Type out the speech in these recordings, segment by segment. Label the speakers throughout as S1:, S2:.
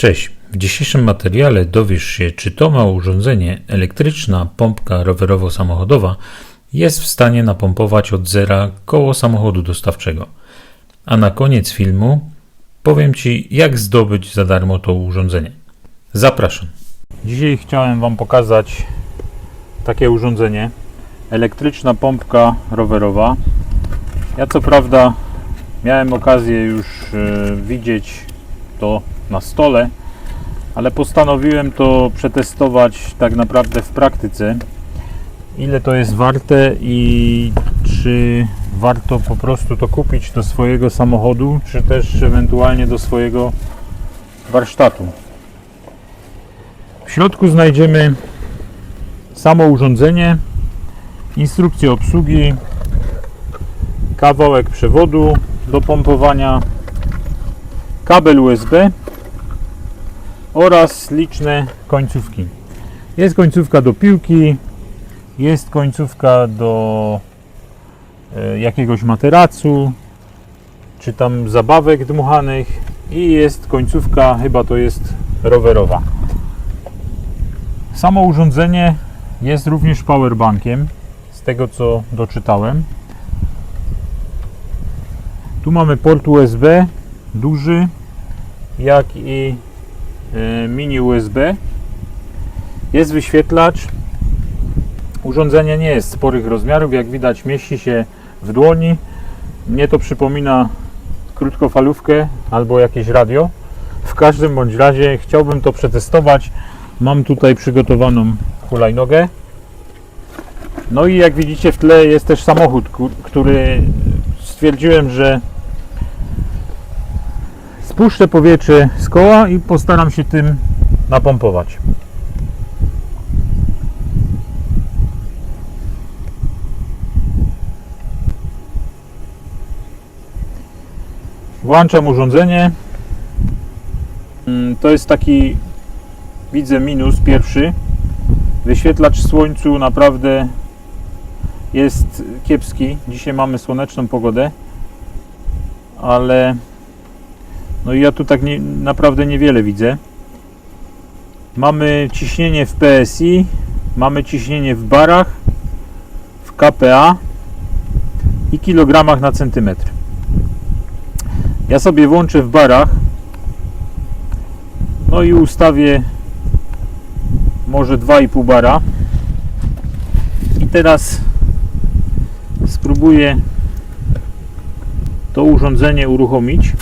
S1: Cześć. W dzisiejszym materiale dowiesz się, czy to małe urządzenie, elektryczna pompka rowerowo-samochodowa, jest w stanie napompować od zera koło samochodu dostawczego. A na koniec filmu powiem Ci, jak zdobyć za darmo to urządzenie. Zapraszam. Dzisiaj chciałem Wam pokazać takie urządzenie. Elektryczna pompka rowerowa. Ja co prawda miałem okazję już e, widzieć to na stole, ale postanowiłem to przetestować tak naprawdę w praktyce. Ile to jest warte i czy warto po prostu to kupić do swojego samochodu, czy też ewentualnie do swojego warsztatu. W środku znajdziemy samo urządzenie, instrukcję obsługi, kawałek przewodu do pompowania, kabel USB oraz liczne końcówki. Jest końcówka do piłki, jest końcówka do e, jakiegoś materacu, czy tam zabawek dmuchanych i jest końcówka, chyba to jest rowerowa. Samo urządzenie jest również powerbankiem, z tego co doczytałem. Tu mamy port USB duży, jak i mini USB. Jest wyświetlacz. Urządzenie nie jest sporych rozmiarów, jak widać mieści się w dłoni. Mnie to przypomina krótkofalówkę albo jakieś radio. W każdym bądź razie chciałbym to przetestować. Mam tutaj przygotowaną hulajnogę. No i jak widzicie w tle jest też samochód, który stwierdziłem, że spuszczę powietrze z koła i postaram się tym napompować. Włączam urządzenie. Mm, To jest taki, widzę minus pierwszy. Wyświetlacz słońcu naprawdę jest kiepski. Dzisiaj mamy słoneczną pogodę, ale no i ja tu tak nie, naprawdę niewiele widzę. Mamy ciśnienie w PSI, mamy ciśnienie w barach, w KPA i kilogramach na centymetr. Ja sobie włączę w barach, no i ustawię może 2,5 bara. I teraz spróbuję to urządzenie uruchomić.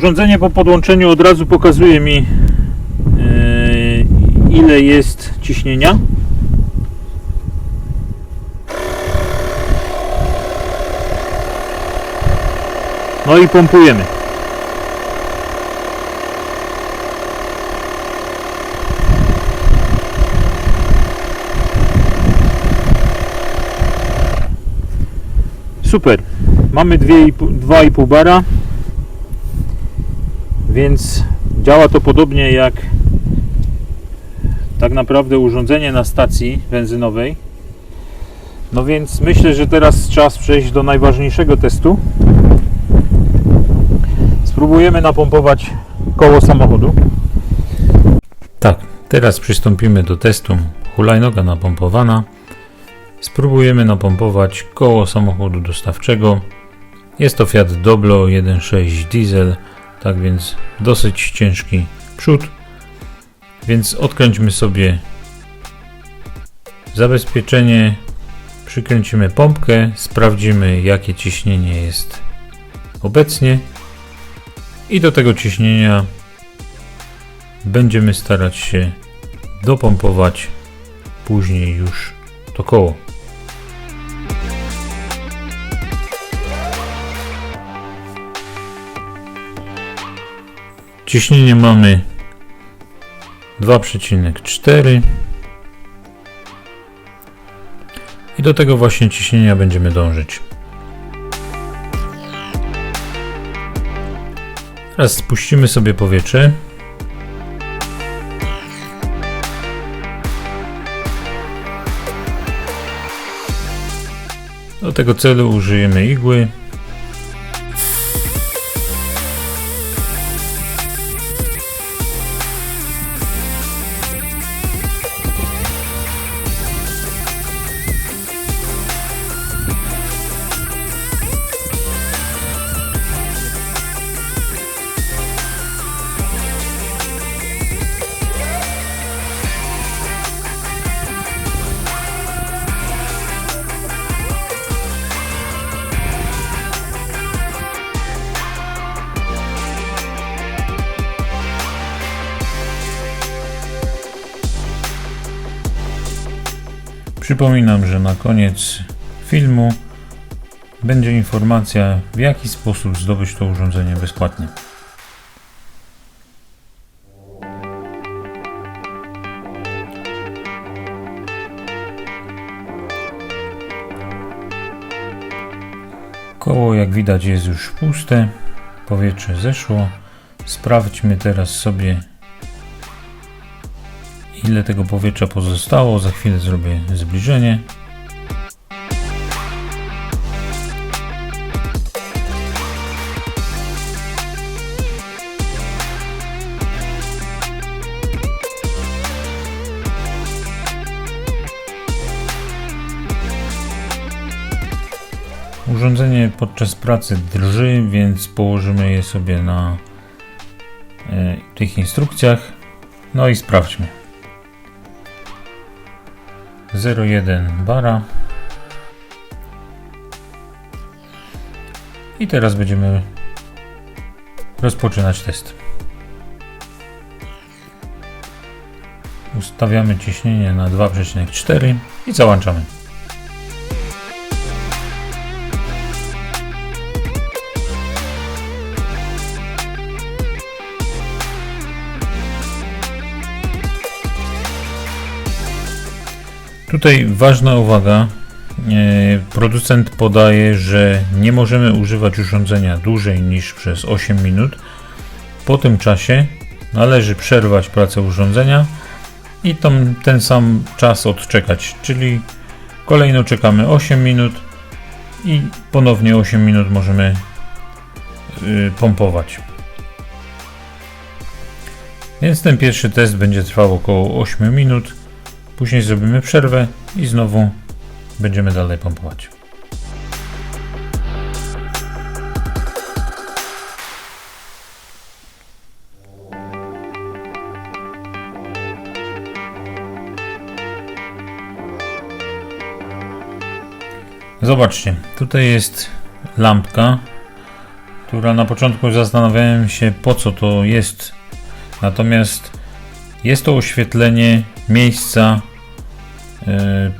S1: Urządzenie po podłączeniu od razu pokazuje mi e, ile jest ciśnienia. No i pompujemy. Super. Mamy 2,5 bara. Więc działa to podobnie jak tak naprawdę urządzenie na stacji benzynowej. No więc myślę, że teraz czas przejść do najważniejszego testu. Spróbujemy napompować koło samochodu. Tak, teraz przystąpimy do testu. Hulajnoga napompowana. Spróbujemy napompować koło samochodu dostawczego. Jest to Fiat Doblo 1.6 diesel, tak więc dosyć ciężki przód. Więc odkręćmy sobie zabezpieczenie, przykręcimy pompkę, sprawdzimy jakie ciśnienie jest obecnie i do tego ciśnienia będziemy starać się dopompować później już to koło. Ciśnienie mamy 2,4 i do tego właśnie ciśnienia będziemy dążyć. Teraz spuścimy sobie powietrze. Do tego celu użyjemy igły. Przypominam, że na koniec filmu będzie informacja, w jaki sposób zdobyć to urządzenie bezpłatnie. Koło, jak widać, jest już puste. Powietrze zeszło. Sprawdźmy teraz sobie, ile tego powietrza pozostało. Za chwilę zrobię zbliżenie. Urządzenie podczas pracy drży, więc położymy je sobie na e, tych instrukcjach. No i sprawdźmy. 0,1 bara. I teraz będziemy rozpoczynać test. Ustawiamy ciśnienie na 2,4 i załączamy. Tutaj ważna uwaga. E, Producent podaje, że nie możemy używać urządzenia dłużej niż przez 8 minut. Po tym czasie należy przerwać pracę urządzenia i tą, ten sam czas odczekać, czyli kolejno czekamy 8 minut i ponownie 8 minut możemy y, pompować. Więc ten pierwszy test będzie trwał około 8 minut. Później zrobimy przerwę i znowu będziemy dalej pompować. Zobaczcie, tutaj jest lampka, która na początku zastanawiałem się po co to jest. Natomiast jest to oświetlenie miejsca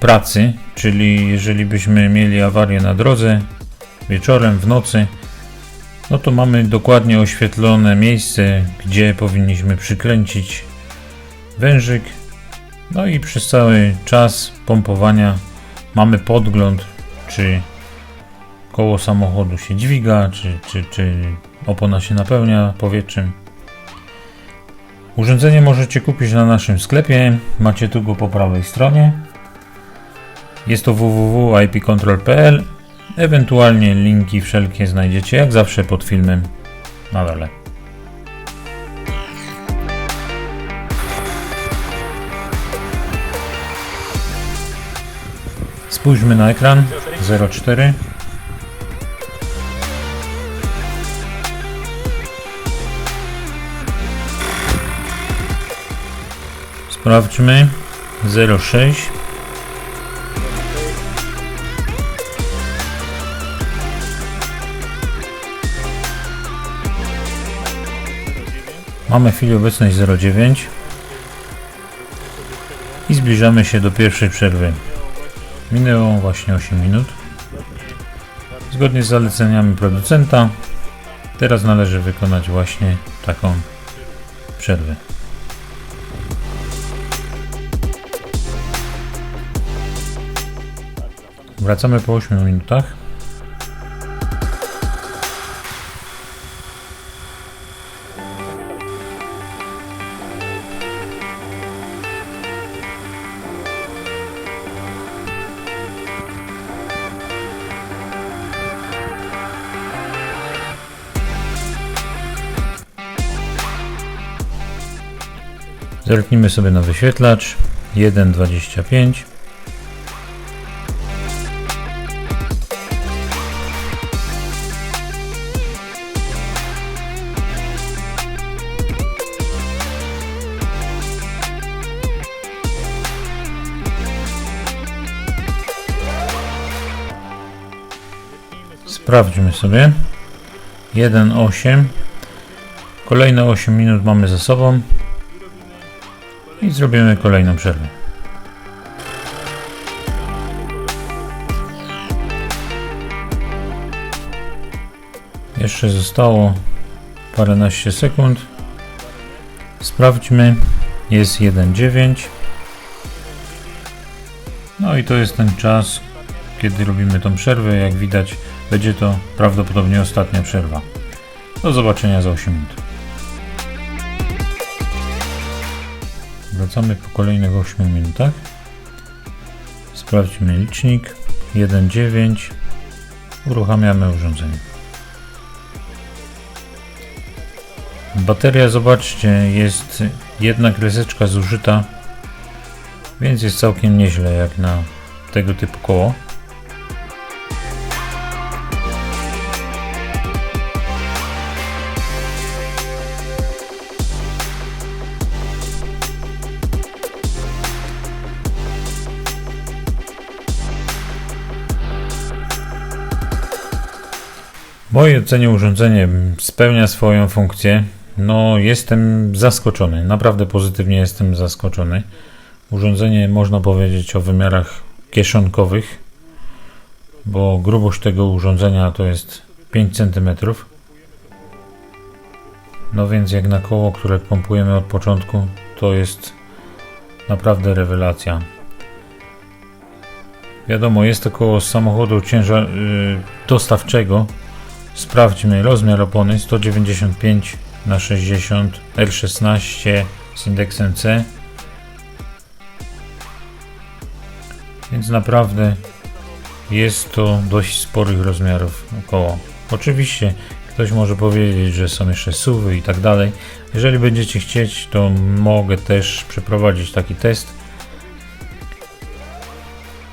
S1: pracy, czyli jeżeli byśmy mieli awarię na drodze wieczorem, w nocy, no to mamy dokładnie oświetlone miejsce, gdzie powinniśmy przykręcić wężyk. No i przez cały czas pompowania mamy podgląd, czy koło samochodu się dźwiga, czy, czy, czy opona się napełnia powietrzem. Urządzenie możecie kupić na naszym sklepie. Macie tu go po prawej stronie. Jest to www.ipcontrol.pl. Ewentualnie linki wszelkie znajdziecie jak zawsze pod filmem na dole. Spójrzmy na ekran 04. Sprawdźmy 06. Mamy w chwili obecnej 09 i zbliżamy się do pierwszej przerwy. Minęło właśnie 8 minut. Zgodnie z zaleceniami producenta, teraz należy wykonać właśnie taką przerwę. Wracamy po 8 minutach. Zerknijmy sobie na wyświetlacz. 1.25 Sprawdźmy sobie. 1.8 Kolejne 8 minut mamy za sobą i zrobimy kolejną przerwę. Jeszcze zostało paręnaście sekund. Sprawdźmy. Jest 1.9. No i to jest ten czas, kiedy robimy tą przerwę. Jak widać, będzie to prawdopodobnie ostatnia przerwa. Do zobaczenia za 8 minut. Wracamy po kolejnych 8 minutach. Sprawdźmy licznik 1.9. Uruchamiamy urządzenie. Bateria, zobaczcie, jest jedna kreseczka zużyta, więc jest całkiem nieźle jak na tego typu koło. Mojej ocenie urządzenie spełnia swoją funkcję. No, jestem zaskoczony. Naprawdę pozytywnie jestem zaskoczony. Urządzenie można powiedzieć o wymiarach kieszonkowych, bo grubość tego urządzenia to jest 5 cm. No więc jak na koło, które pompujemy od początku, to jest naprawdę rewelacja. Wiadomo, jest to koło samochodu ciężar yy, dostawczego, Sprawdźmy rozmiar opony 195 na 60 R16 z indeksem C. Więc naprawdę jest to dość sporych rozmiarów koło. Oczywiście ktoś może powiedzieć, że są jeszcze suwy i tak dalej. Jeżeli będziecie chcieć, to mogę też przeprowadzić taki test.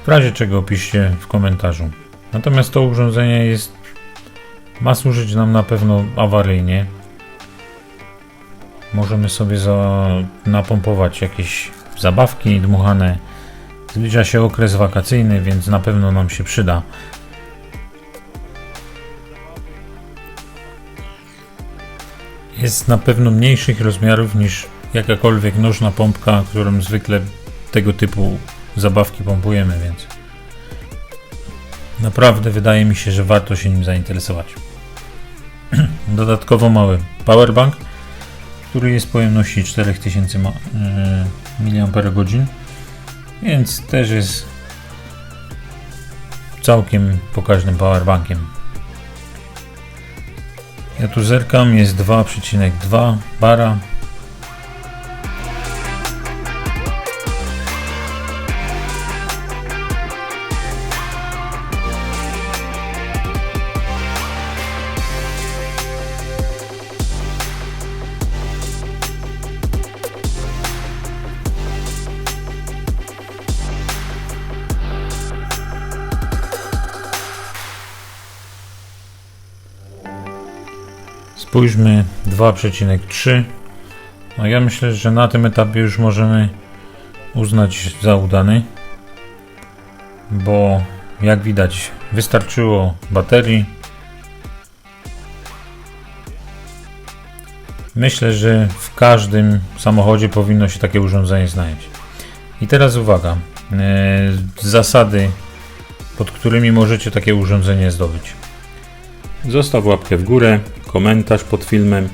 S1: W razie czego opiszcie w komentarzu. Natomiast to urządzenie jest ma służyć nam na pewno awaryjnie. Możemy sobie za, napompować jakieś zabawki dmuchane. Zbliża się okres wakacyjny, więc na pewno nam się przyda. Jest na pewno mniejszych rozmiarów niż jakakolwiek nożna pompka, którą zwykle tego typu zabawki pompujemy, więc naprawdę wydaje mi się, że warto się nim zainteresować. Dodatkowo mały powerbank, który jest pojemności 4000 mAh, więc też jest całkiem pokaźnym powerbankiem. Ja tu zerkam, jest 2,2 bara Spójrzmy 2,3. No ja myślę, że na tym etapie już możemy uznać za udany, bo jak widać wystarczyło baterii. Myślę, że w każdym samochodzie powinno się takie urządzenie znaleźć. I teraz uwaga, e, zasady, pod którymi możecie takie urządzenie zdobyć. Zostaw łapkę w górę, komentarz pod filmem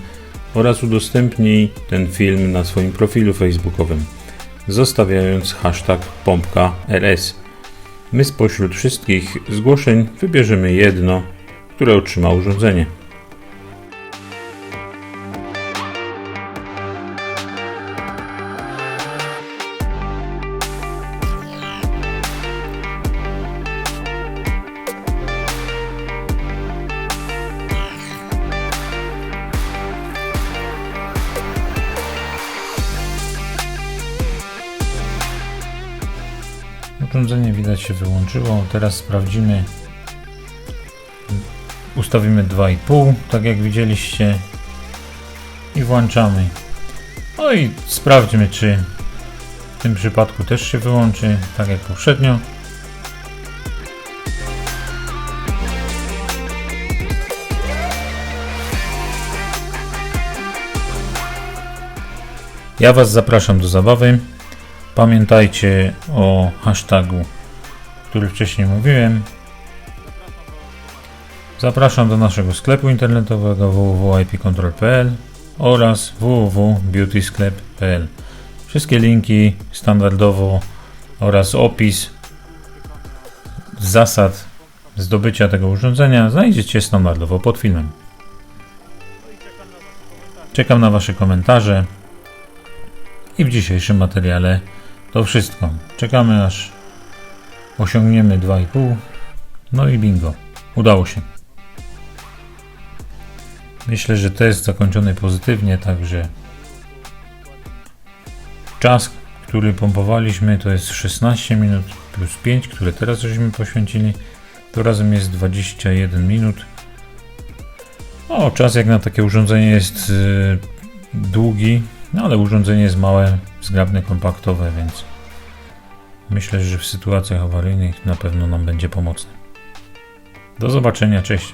S1: oraz udostępnij ten film na swoim profilu facebookowym, zostawiając hashtag pompka.rs. My spośród wszystkich zgłoszeń wybierzemy jedno, które otrzyma urządzenie. Się wyłączyło. Teraz sprawdzimy. Ustawimy 2,5, tak jak widzieliście. I włączamy. No i sprawdźmy, czy w tym przypadku też się wyłączy, tak jak poprzednio. Ja Was zapraszam do zabawy. Pamiętajcie o hashtagu, który wcześniej mówiłem. Zapraszam do naszego sklepu internetowego www.ipcontrol.pl oraz www.beautysklep.pl. Wszystkie linki standardowo oraz opis zasad zdobycia tego urządzenia znajdziecie standardowo pod filmem. Czekam na Wasze komentarze. I w dzisiejszym materiale to wszystko. Czekamy aż osiągniemy 2,5. No i bingo. Udało się. Myślę, że test zakończony pozytywnie, także czas, który pompowaliśmy to jest 16 minut plus 5, które teraz żeśmy poświęcili. To razem jest 21 minut. O, czas jak na takie urządzenie jest yy, długi, no ale urządzenie jest małe, zgrabne, kompaktowe, więc myślę, że w sytuacjach awaryjnych na pewno nam będzie pomocne. Do zobaczenia, cześć.